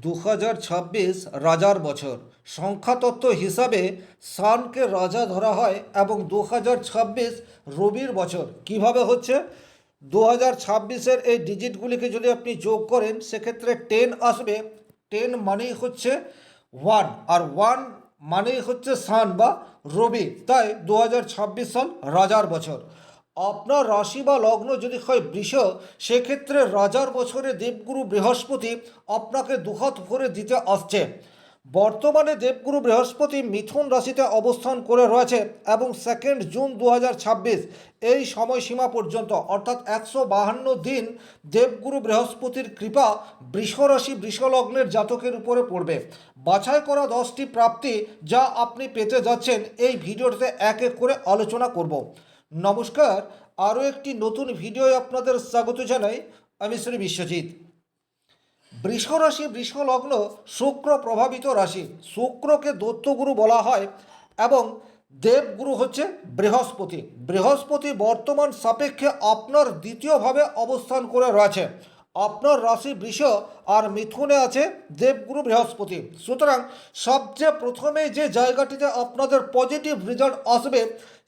দু হাজার ছাব্বিশ রাজার বছর। সংখ্যাতত্ত্ব হিসাবে সানকে রাজা ধরা হয় এবং দু হাজার ছাব্বিশ রবির বছর। কীভাবে হচ্ছে? দু হাজার ছাব্বিশের এই ডিজিটগুলিকে যদি আপনি যোগ করেন, সেক্ষেত্রে টেন আসবে। টেন মানেই হচ্ছে ওয়ান, আর ওয়ান মানেই হচ্ছে সান বা রবি। তাই দু হাজার ছাব্বিশ সাল রাজার বছর। আপনার রাশি বা লগ্ন যদি হয় বৃষ, সেক্ষেত্রে রাজার বছরে দেবগুরু বৃহস্পতি আপনাকে দুহাত ভরে দিতে আসছে। বর্তমানে দেবগুরু বৃহস্পতি মিথুন রাশিতে অবস্থান করে রয়েছে এবং সেকেন্ড জুন দু হাজার ছাব্বিশ এই সময়সীমা পর্যন্ত, অর্থাৎ একশো বাহান্ন দিন দেবগুরু বৃহস্পতির কৃপা বৃষরাশি বৃষলগ্নের জাতকের উপরে পড়বে। বাছাই করা দশটি প্রাপ্তি যা আপনি পেতে যাচ্ছেন, এই ভিডিওটিতে এক এক করে আলোচনা করব। নমস্কার, আরও একটি নতুন ভিডিও আপনাদের স্বাগত জানাই, আমি শ্রী বিশ্বজিৎ। বৃষ রাশি, বৃষ লগ্ন, শুক্র প্রভাবিত রাশি। শুক্রকে দত্তগুরু বলা হয় এবং দেবগুরু হচ্ছে বৃহস্পতি। বৃহস্পতি বর্তমান সাপেক্ষে আপনার দ্বিতীয়ভাবে অবস্থান করে রয়েছে। আপনার রাশি বৃষ আর মিথুনে আছে দেবগুরু বৃহস্পতি। সুতরাং সবচেয়ে প্রথমে যে জায়গাটিতে আপনাদের পজিটিভ রেজাল্ট আসবে,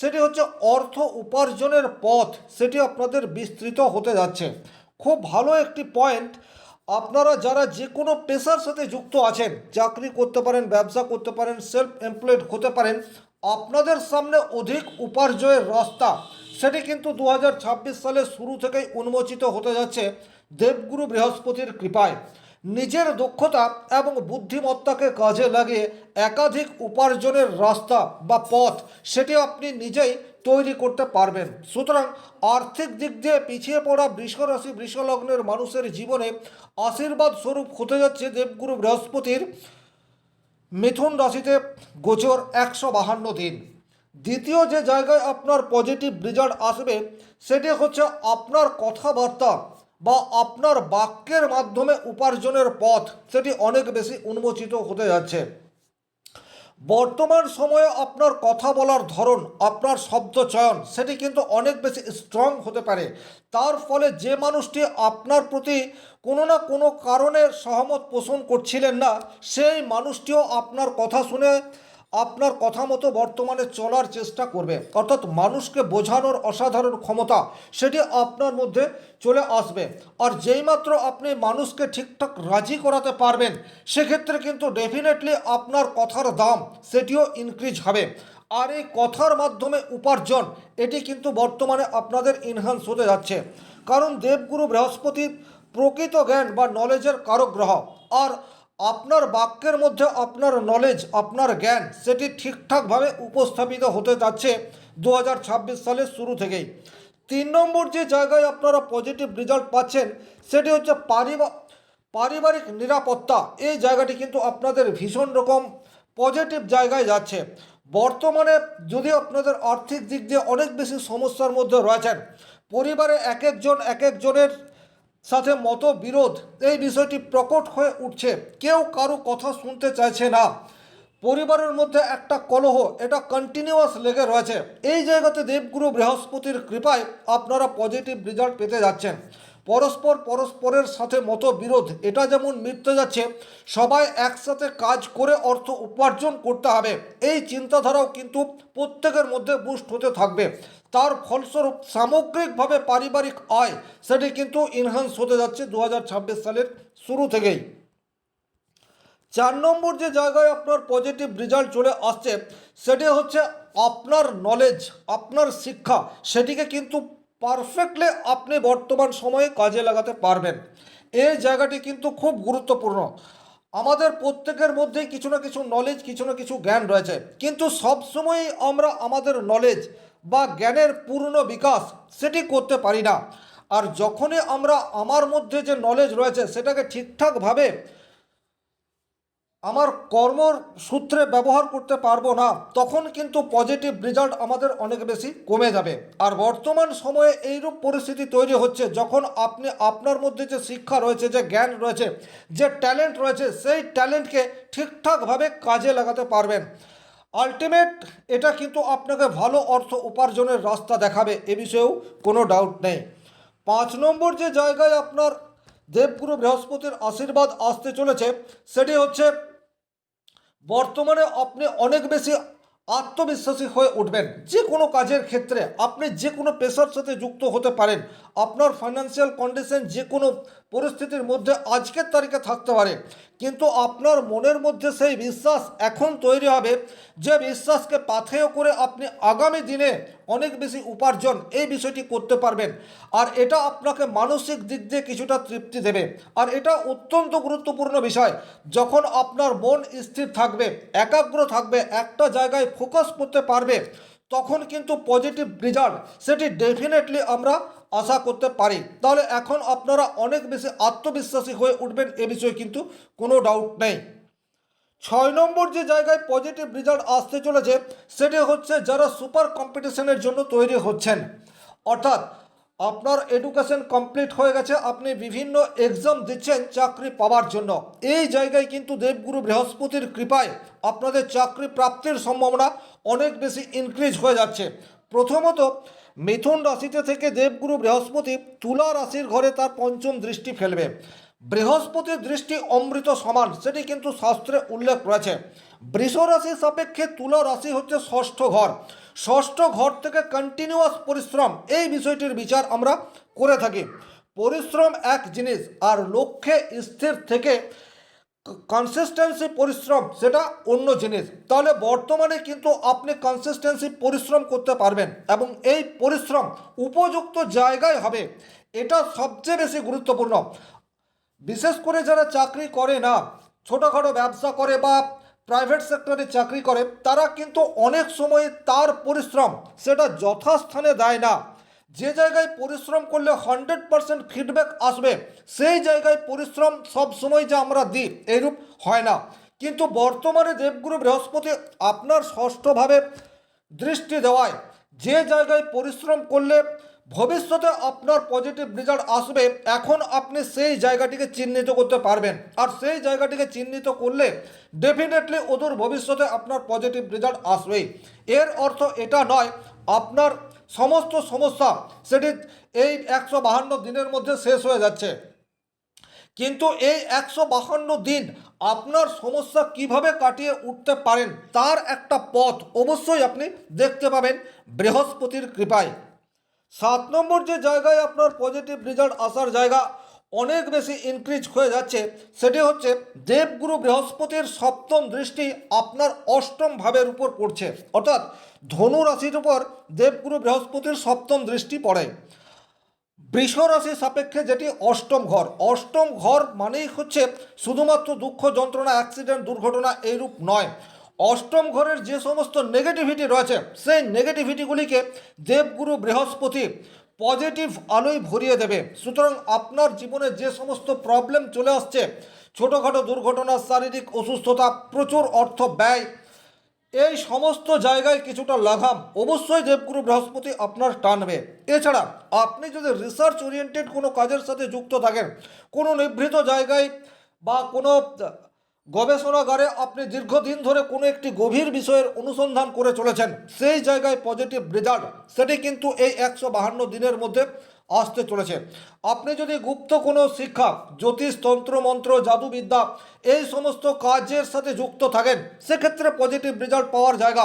সেটি হচ্ছে অর্থ উপার্জনের পথ। সেটি আপনাদের বিস্তৃত হতে যাচ্ছে। খুব ভালো একটি পয়েন্ট আপনারা যারা যে কোনো পেশার সাথে যুক্ত আছেন, চাকরি করতে পারেন, ব্যবসা করতে পারেন সেলফ এমপ্লয়েড হতে পারেন, আপনাদের সামনে অধিক উপার্জনের রাস্তা, সেটি কিন্তু দু সালের শুরু থেকেই উন্মোচিত হতে যাচ্ছে। দেবগুরু বৃহস্পতির কৃপায়। নিজের দক্ষতা এবং বুদ্ধিমত্তাকে কাজে লাগিয়ে একাধিক উপার্জনের রাস্তা বা পথ সেটি আপনি নিজেই তৈরি করতে পারবেন। সুতরাং আর্থিক দিক দিয়ে পিছিয়ে পড়া বৃষরাশি বৃষলগ্নের মানুষের জীবনে আশীর্বাদ স্বরূপ হতে যাচ্ছে দেবগুরু বৃহস্পতির মিথুন রাশিতে গোচর একশো বাহান্ন দিন। দ্বিতীয় যে জায়গায় আপনার পজিটিভ রেজাল্ট আসবে, সেটি হচ্ছে আপনার কথাবার্তা। বা আপনার বাক্যের মাধ্যমে উপার্জনের পথ, সেটি অনেক বেশি উন্মোচিত হতে যাচ্ছে। বর্তমান সময়ে আপনার কথা বলার ধরন, আপনার শব্দ চয়ন, সেটি কিন্তু অনেক বেশি স্ট্রং হতে পারে। তার ফলে যে মানুষটি আপনার প্রতি কোনো না কোনো কারণে সহমত পোষণ করছিলেন না, সেই মানুষটিও আপনার কথা শুনে আপনার কথা মতো বর্তমানে চলার চেষ্টা করবে। অর্থাৎ মানুষকে বোঝানোর অসাধারণ ক্ষমতা, সেটি আপনার মধ্যে চলে আসবে। আর যেইমাত্র আপনি মানুষকে ঠিকঠাক রাজি করাতে পারবেন, সেক্ষেত্রে কিন্তু ডেফিনেটলি আপনার কথার দাম, সেটিও ইনক্রিজ হবে। আর এই কথার মাধ্যমে উপার্জন, এটি কিন্তু বর্তমানে আপনাদের ইনহান্স হতে যাচ্ছে। কারণ দেবগুরু বৃহস্পতি প্রকৃত জ্ঞান বা নলেজের কারক গ্রহ। আর আপনার বাক্যের মধ্যে আপনার নলেজ আপনার জ্ঞান, সেটি ঠিকঠাকভাবে উপস্থাপিত হতে যাচ্ছে দু হাজার ছাব্বিশ সালের শুরু থেকেই। তিন নম্বর যে জায়গায় আপনারা পজিটিভ রেজাল্ট পাচ্ছেন, সেটি হচ্ছে পারিবা, পারিবারিক নিরাপত্তা। এই জায়গাটি কিন্তু আপনাদের ভীষণ রকম পজিটিভ জায়গায় যাচ্ছে। বর্তমানে যদি আপনাদের আর্থিক দিক দিয়ে অনেক বেশি সমস্যার মধ্যে রয়েছেন, পরিবারে এক একজন, এক একজনের সাথে মতবিরোধ। এই বিষয়টি প্রকট হয়ে উঠছে। কেউ কারও কথা শুনতে চাইছে না। পরিবারের মধ্যে একটা কলহ, এটা কন্টিনিউয়াস লেগে রয়েছে। এই জায়গাতে দেবগুরু বৃহস্পতির কৃপায় আপনারা পজিটিভ রেজাল্ট পেতে যাচ্ছেন। পরস্পর পরস্পরের সাথে মতবিরোধ। এটা যেমন মিটতে যাচ্ছে, সবাই একসাথে কাজ করে অর্থ উপার্জন করতে হবে। এই চিন্তাধারাও কিন্তু প্রত্যেকের মধ্যে বুস্ট হতে থাকবে। তার ফলস্বরূপ সামগ্রিকভাবে পারিবারিক আয় সেটি কিন্তু ইনহান্স হতে যাচ্ছে দু হাজার ছাব্বিশ সালের শুরু থেকেই। চার নম্বর যে জায়গায় আপনার পজিটিভ রেজাল্ট চলে আসছে, সেটি হচ্ছে আপনার নলেজ আপনার শিক্ষা। সেটিকে কিন্তু পারফেক্টলি আপনি বর্তমান সময়ে কাজে লাগাতে পারবেন। এই জায়গাটি কিন্তু খুব গুরুত্বপূর্ণ। আমাদের প্রত্যেকের মধ্যেই কিছু না কিছু নলেজ কিছু না কিছু জ্ঞান রয়েছে। কিন্তু সবসময়ই আমরা আমাদের নলেজ বা জ্ঞানের পূর্ণ বিকাশ সেটি করতে পারি না। আর যখনই আমরা আমার মধ্যে যে নলেজ রয়েছে, সেটাকে ঠিকঠাকভাবে আমার কর্মর সূত্রে ব্যবহার করতে পারব না, তখন কিন্তু পজিটিভ রেজাল্ট আমাদের অনেক বেশি কমে যাবে। আর বর্তমান সময়ে এইরূপ পরিস্থিতি তৈরি হচ্ছে, যখন আপনি আপনার মধ্যে যে শিক্ষা রয়েছে, যে জ্ঞান রয়েছে, যে ট্যালেন্ট রয়েছে, সেই ট্যালেন্টকে ঠিকঠাকভাবে কাজে লাগাতে পারবেন। আলটিমেট এটা কিন্তু আপনাকে ভালো অর্থ উপার্জনের রাস্তা দেখাবে, এ বিষয়েও কোনো ডাউট নেই। পাঁচ নম্বর যে জায়গায় আপনার দেবগুরু বৃহস্পতির আশীর্বাদ আসতে চলেছে, সেটি হচ্ছে বর্তমানে আপনি অনেক বেশি আত্মবিশ্বাসী হয়ে উঠবেন। যে কোনো কাজের ক্ষেত্রে আপনি যে কোনো পেশার সাথে যুক্ত হতে পারেন। আপনার ফাইন্যান্সিয়াল কন্ডিশন যে কোনো পরিস্থিতির মধ্যে আজকের তারিখে থাকতে পারে। কিন্তু আপনার মনের মধ্যে সেই বিশ্বাস এখন তৈরি হবে যে বিশ্বাসকে পাথেয় করে আপনি আগামী দিনে অনেক বেশি উপার্জন এই বিষয়টি করতে পারবেন। আর এটা আপনাকে মানসিক দিক দিয়ে কিছুটা তৃপ্তি দেবে। আর এটা অত্যন্ত গুরুত্বপূর্ণ বিষয়, যখন আপনার মন স্থির থাকবে, একাগ্র থাকবে, একটা জায়গায় ফোকাস করতে পারবে, তখন কিন্তু পজিটিভ রেজাল্ট সেটি ডেফিনেটলি আমরা আশা করতে পারি। তাহলে এখন আপনারা অনেক বেশি আত্মবিশ্বাসী হয়ে উঠবেন এ বিষয়ে কিন্তু কোনো ডাউট নেই। ছয় নম্বর যে জায়গায় পজিটিভ রেজাল্ট আসতে চলেছে, সেটি হচ্ছে যারা সুপার কম্পিটিশনের জন্য তৈরি হচ্ছেন। অর্থাৎ আপনার এডুকেশন কমপ্লিট হয়ে গেছে, আপনি বিভিন্ন এক্সাম দিচ্ছেন চাকরি পাওয়ার জন্য। এই জায়গায় কিন্তু দেবগুরু বৃহস্পতির কৃপায় আপনাদের চাকরি প্রাপ্তির সম্ভাবনা অনেক বেশি ইনক্রিজ হয়ে যাচ্ছে। প্রথমত, মিথুন রাশিতে থেকে দেবগুরু বৃহস্পতি তুলা রাশির ঘরে তার পঞ্চম দৃষ্টি ফেলবে। বৃহস্পতির দৃষ্টি অমৃত সমান, সেটি কিন্তু শাস্ত্রে উল্লেখ রয়েছে। বৃষ রাশির সাপেক্ষে তুলা রাশি হচ্ছে ষষ্ঠ ঘর। ষষ্ঠ ঘর থেকে কন্টিনিউয়াস পরিশ্রম, এই বিষয়টির বিচার আমরা করে থাকি। পরিশ্রম এক জিনিস, আর লক্ষ্যে স্থির থেকে কনসিস্টেন্সি পরিশ্রম, সেটা অন্য জিনিস। তাহলে বর্তমানে কিন্তু আপনি কনসিস্টেন্সি পরিশ্রম করতে পারবেন এবং এই পরিশ্রম উপযুক্ত জায়গায় হবে। এটা সবচেয়ে বেশি গুরুত্বপূর্ণ। বিশেষ করে যারা চাকরি করে না, ছোটোখাটো ব্যবসা করে বা প্রাইভেট সেক্টরে চাকরি করে, তারা কিন্তু অনেক সময় তার পরিশ্রম সেটা যথাস্থানে দেয় না। যে জায়গায় পরিশ্রম করলে হান্ড্রেড পারসেন্ট ফিডব্যাক আসবে, সেই জায়গায় পরিশ্রম সব সময় যে আমরা দিই, এইরূপ হয় না। কিন্তু বর্তমানে দেবগুরু বৃহস্পতি আপনার ষষ্ঠভাবে দৃষ্টি দেওয়ায় যে জায়গায় পরিশ্রম করলে ভবিষ্যতে আপনার পজিটিভ রেজাল্ট আসবে, এখন আপনি সেই জায়গাটিকে চিহ্নিত করতে পারবেন। আর সেই জায়গাটিকে চিহ্নিত করলে ডেফিনেটলি অদূর ভবিষ্যতে আপনার পজিটিভ রেজাল্ট আসবেই। এর অর্থ এটা নয়, আপনার সমস্ত সমস্যা সেটি এই একশো বাহান্ন দিনের মধ্যে শেষ হয়ে যাচ্ছে। কিন্তু এই একশো বাহান্ন দিন আপনার সমস্যা কীভাবে কাটিয়ে উঠতে পারেন তার একটা পথ অবশ্যই আপনি দেখতে পাবেন বৃহস্পতির কৃপায়। সাত নম্বর যে জায়গায় আপনার পজিটিভ রেজাল্ট আসার জায়গা অনেক বেশি ইনক্রিজ হয়ে যাচ্ছে। সেটি হচ্ছে দেবগুরু বৃহস্পতির সপ্তম দৃষ্টি আপনার অষ্টম ভাবের উপর পড়ছে। অর্থাৎ ধনু রাশির উপর দেবগুরু বৃহস্পতির সপ্তম দৃষ্টি পড়ে। বৃষ রাশির সাপেক্ষে যেটি অষ্টম ঘর। অষ্টম ঘর মানেই হচ্ছে শুধুমাত্র দুঃখ যন্ত্রণা অ্যাক্সিডেন্ট দুর্ঘটনা এইরূপ নয়। অষ্টম ঘরের যে সমস্ত নেগেটিভিটি রয়েছে, সেই নেগেটিভিটিগুলিকে দেবগুরু বৃহস্পতি পজিটিভ আলোয় ভরিয়ে দেবে। সুতরাং আপনার জীবনে যে সমস্ত প্রবলেম চলে আসছে, ছোটোখাটো দুর্ঘটনা, শারীরিক অসুস্থতা, প্রচুর অর্থ ব্যয়, এই সমস্ত জায়গায় কিছুটা লাগাম। অবশ্যই দেবগুরু বৃহস্পতি আপনার টানবে। এছাড়া আপনি যদি রিসার্চ ওরিয়েন্টেড কোনো কাজের সাথে যুক্ত থাকেন, কোনো নিভৃত জায়গায় বা কোনো গবেষণাগারে আপনি দীর্ঘদিন ধরে কোনো একটি গভীর বিষয়ের অনুসন্ধান করে চলেছেন, সেই জায়গায় পজিটিভ রেজাল্ট সেটি কিন্তু এই একশো বাহান্ন দিনের মধ্যে আসতে চলেছে। আপনি যদি গুপ্ত কোনো শিক্ষা, জ্যোতিষ, তন্ত্র, মন্ত্র, জাদুবিদ্যা এই সমস্ত কাজের সাথে যুক্ত থাকেন, সেক্ষেত্রে পজিটিভ রেজাল্ট পাওয়ার জায়গা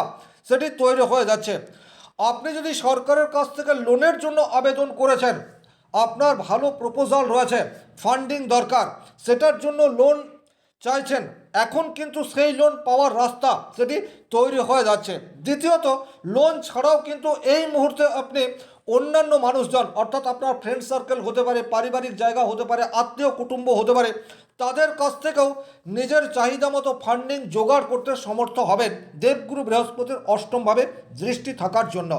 সেটি তৈরি হয়ে যাচ্ছে। আপনি যদি সরকারের কাছ থেকে লোনের জন্য আবেদন করেছেন, আপনার ভালো প্রপোজাল রয়েছে ফান্ডিং দরকার, সেটার জন্য লোন চাইছেন। এখন কিন্তু সেই লোন পাওয়ার রাস্তা সেটি তৈরি হয়ে যাচ্ছে। দ্বিতীয়ত লোন ছাড়াও কিন্তু এই মুহূর্তে আপনি অন্যান্য মানুষজন, অর্থাৎ আপনার ফ্রেন্ড সার্কেল হতে পারে, পারিবারিক জায়গা হতে পারে, আত্মীয় কুটুম্ব হতে পারে, তাদের কাছ থেকেও নিজের চাহিদা মতো ফান্ডিং জোগাড় করতে সমর্থ হবেন। দেবগুরু বৃহস্পতির অষ্টমভাবে দৃষ্টি থাকার জন্য।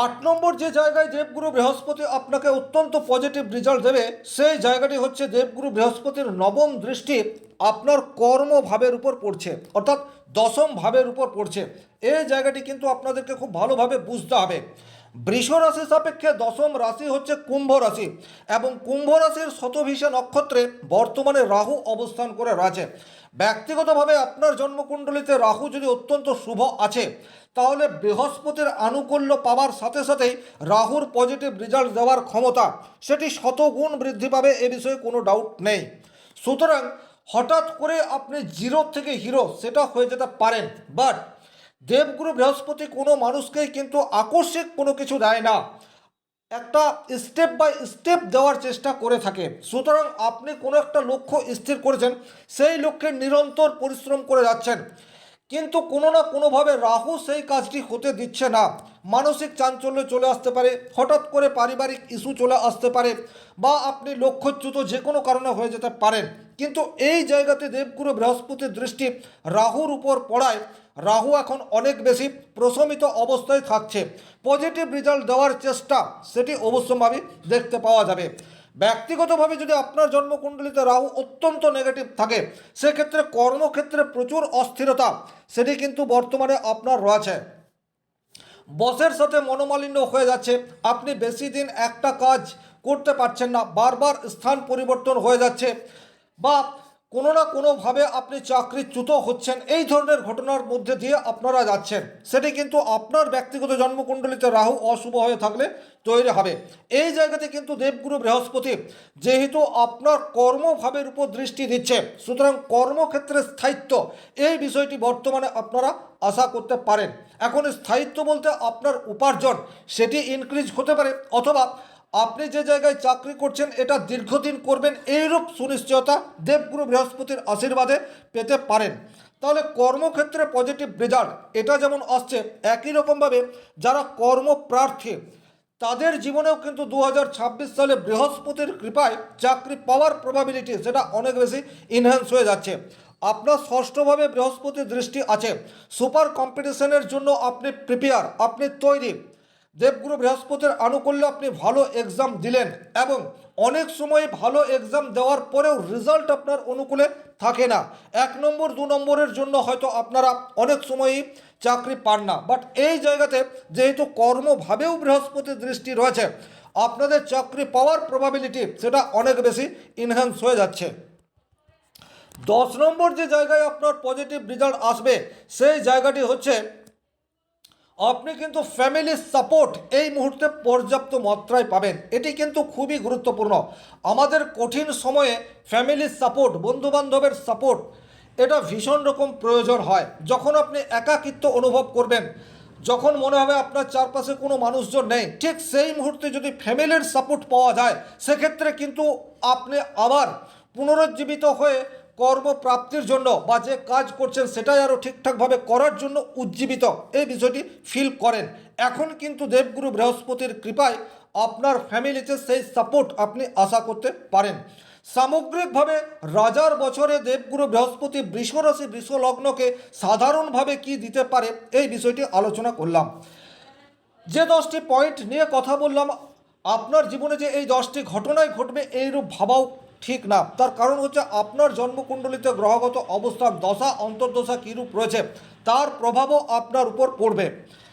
আট নম্বর যে জায়গায় দেবগুরু বৃহস্পতি আপনাকে অত্যন্ত পজিটিভ রেজাল্ট দেবে, সেই জায়গাটি হচ্ছে দেবগুরু বৃহস্পতির নবম দৃষ্টি আপনার কর্মভাবের উপর পড়ছে, অর্থাৎ দশম ভাবের উপর পড়ছে। এই জায়গাটি কিন্তু আপনাদেরকে খুব ভালোভাবে বুঝতে হবে। বৃষ রাশি সাপেক্ষে দশম রাশি হচ্ছে কুম্ভ রাশি এবং কুম্ভ রাশির শতভিষা নক্ষত্রে বর্তমানে রাহু অবস্থান করে রয়েছে। ব্যক্তিগতভাবে আপনার জন্মকুণ্ডলিতে রাহু যদি অত্যন্ত শুভ আছে, তাহলে বৃহস্পতির আনুকূল্য পাওয়ার সাথে সাথেই রাহুর পজিটিভ রেজাল্ট দেওয়ার ক্ষমতা, সেটি শতগুণ বৃদ্ধি পাবে এ বিষয়ে কোনো ডাউট নেই। সুতরাং হঠাৎ করে আপনি জিরো থেকে হিরো সেটা হয়ে যেতে পারেন বাট দেবগুরু বৃহস্পতি কোনো মানুষকেই কিন্তু আকস্মিক কোনো কিছু দেয় না। একটা স্টেপ বাই স্টেপ দেওয়ার চেষ্টা করে থাকে। সুতরাং আপনি কোনো একটা লক্ষ্য স্থির করেছেন, সেই লক্ষ্যে নিরন্তর পরিশ্রম করে যাচ্ছেন। কিন্তু কোনো না কোনোভাবে রাহু সেই কাজটি হতে দিচ্ছে না। মানসিক চাঞ্চল্য চলে আসতে পারে, হঠাৎ করে পারিবারিক ইস্যু চলে আসতে পারে, বা আপনি লক্ষ্যচ্যুত যে কোনো কারণে হয়ে যেতে পারেন। কিন্তু এই জায়গাতে দেবগুরু বৃহস্পতির দৃষ্টি রাহুর উপর পড়ায়, রাহু এখন অনেক বেশি প্রশমিত অবস্থায় থাকছে। পজিটিভ রেজাল্ট দেওয়ার চেষ্টা সেটি অবশ্যম্ভাবী দেখতে পাওয়া যাবে। ব্যক্তিগতভাবে যদি আপনার জন্মকুণ্ডলিতে রাহু অত্যন্ত নেগেটিভ থাকে, সেক্ষেত্রে কর্মক্ষেত্রে প্রচুর অস্থিরতা, সেটি কিন্তু বর্তমানে আপনার রয়েছে। বসের সাথে মনোমালিন্য হয়ে যাচ্ছে, আপনি বেশি দিন একটা কাজ করতে পারছেন না, বারবার স্থান পরিবর্তন হয়ে যাচ্ছে। বা কোনো না কোনোভাবে আপনি চাকরিচ্যুত হচ্ছেন, এই ধরনের ঘটনার মধ্যে দিয়ে আপনারা যাচ্ছেন। সেটি কিন্তু আপনার ব্যক্তিগত জন্মকুণ্ডলিতে রাহু অশুভ হয়ে থাকলে তৈরি হবে। এই জায়গাতে কিন্তু দেবগুরু বৃহস্পতি যেহেতু আপনার কর্মভাবের উপর দৃষ্টি দিচ্ছে, সুতরাং কর্মক্ষেত্রে স্থায়িত্ব, এই বিষয়টি বর্তমানে আপনারা আশা করতে পারেন। এখন স্থায়িত্ব বলতে আপনার উপার্জন, সেটি ইনক্রিজ হতে পারে অথবা আপনি যে জায়গায় চাকরি করছেন, এটা দীর্ঘদিন করবেন, এইরূপ সুনিশ্চয়তা দেবগুরু বৃহস্পতির আশীর্বাদে পেতে পারেন। তাহলে কর্মক্ষেত্রে পজিটিভ রেজাল্ট এটা যেমন আসছে, একই রকমভাবে যারা কর্মপ্রার্থী, তাদের জীবনেও কিন্তু দু হাজার ছাব্বিশ সালে বৃহস্পতির কৃপায় চাকরি পাওয়ার প্রবাবিলিটি সেটা অনেক বেশি ইনহ্যান্স হয়ে যাচ্ছে। আপনার ষষ্ঠভাবে বৃহস্পতির দৃষ্টি আছে। সুপার কম্পিটিশনের জন্য আপনি প্রিপেয়ার আপনি তৈরি। দেবগুরু বৃহস্পতির আনুকূল্যে আপনি ভালো এক্সাম দিলেন এবং অনেক সময় ভালো এক্সাম দেওয়ার পরেও রেজাল্ট আপনার অনুকূলে থাকে না। এক নম্বর, দু নম্বরের জন্য হয়তো আপনারা অনেক সময়ই চাকরি পান না। বাট এই জায়গাতে যেহেতু কর্মভাবেও বৃহস্পতির দৃষ্টি রয়েছে, আপনাদের চাকরি পাওয়ার প্রবাবিলিটি সেটা অনেক বেশি ইনহ্যান্স হয়ে যাচ্ছে। দশ নম্বর যে জায়গায় আপনার পজিটিভ রেজাল্ট আসবে, সেই জায়গাটি হচ্ছে আপনি কিন্তু ফ্যামিলির সাপোর্ট এই মুহূর্তে পর্যাপ্ত মাত্রায় পাবেন। এটি কিন্তু খুবই গুরুত্বপূর্ণ। আমাদের কঠিন সময়ে ফ্যামিলির সাপোর্ট বন্ধুবান্ধবের সাপোর্ট এটা ভীষণ রকম প্রয়োজন হয়। যখন আপনি একাকিত্ব অনুভব করবেন, যখন মনে হবে আপনার চারপাশে কোনো মানুষজন নেই, ঠিক সেই মুহূর্তে যদি ফ্যামিলির সাপোর্ট পাওয়া যায়, সেক্ষেত্রে কিন্তু আপনি আবার পুনরুজ্জীবিত হয়ে কর্মপ্রাপ্তির জন্য বা যে কাজ করছেন সেটাই আরও ঠিকঠাকভাবে করার জন্য উজ্জীবিত। এই বিষয়টি ফিল করেন। এখন কিন্তু দেবগুরু বৃহস্পতির কৃপায় আপনার ফ্যামিলিতে সেই সাপোর্ট আপনি আশা করতে পারেন। সামগ্রিকভাবে রাজার বছরে দেবগুরু বৃহস্পতি বৃষরাশি বৃষ লগ্নকে সাধারণভাবে কি দিতে পারে এই বিষয়টি আলোচনা করলাম। যে দশটি পয়েন্ট নিয়ে কথা বললাম, আপনার জীবনে যে এই দশটি ঘটনাই ঘটবে এইরূপ ভাবাও ঠিক না। তার কারণ হচ্ছে আপনার জন্মকুণ্ডলিতে গ্রহগত অবস্থান, দশা, অন্তর্দশা কীরূপ রয়েছে, তার প্রভাবও আপনার উপর পড়বে।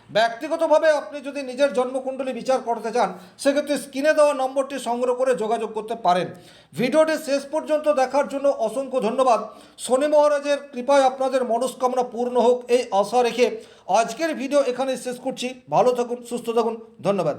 ব্যক্তিগতভাবে আপনি যদি নিজের জন্মকুণ্ডলী বিচার করতে চান, সেক্ষেত্রে স্ক্রিনে দেওয়া নম্বরটি সংগ্রহ করে যোগাযোগ করতে পারেন। ভিডিওটি শেষ পর্যন্ত দেখার জন্য অসংখ্য ধন্যবাদ। শনি মহারাজের কৃপায় আপনাদের মনস্কামনা পূর্ণ হোক, এই আশা রেখে আজকের ভিডিও এখানে শেষ করছি। ভালো থাকুন, সুস্থ থাকুন, ধন্যবাদ।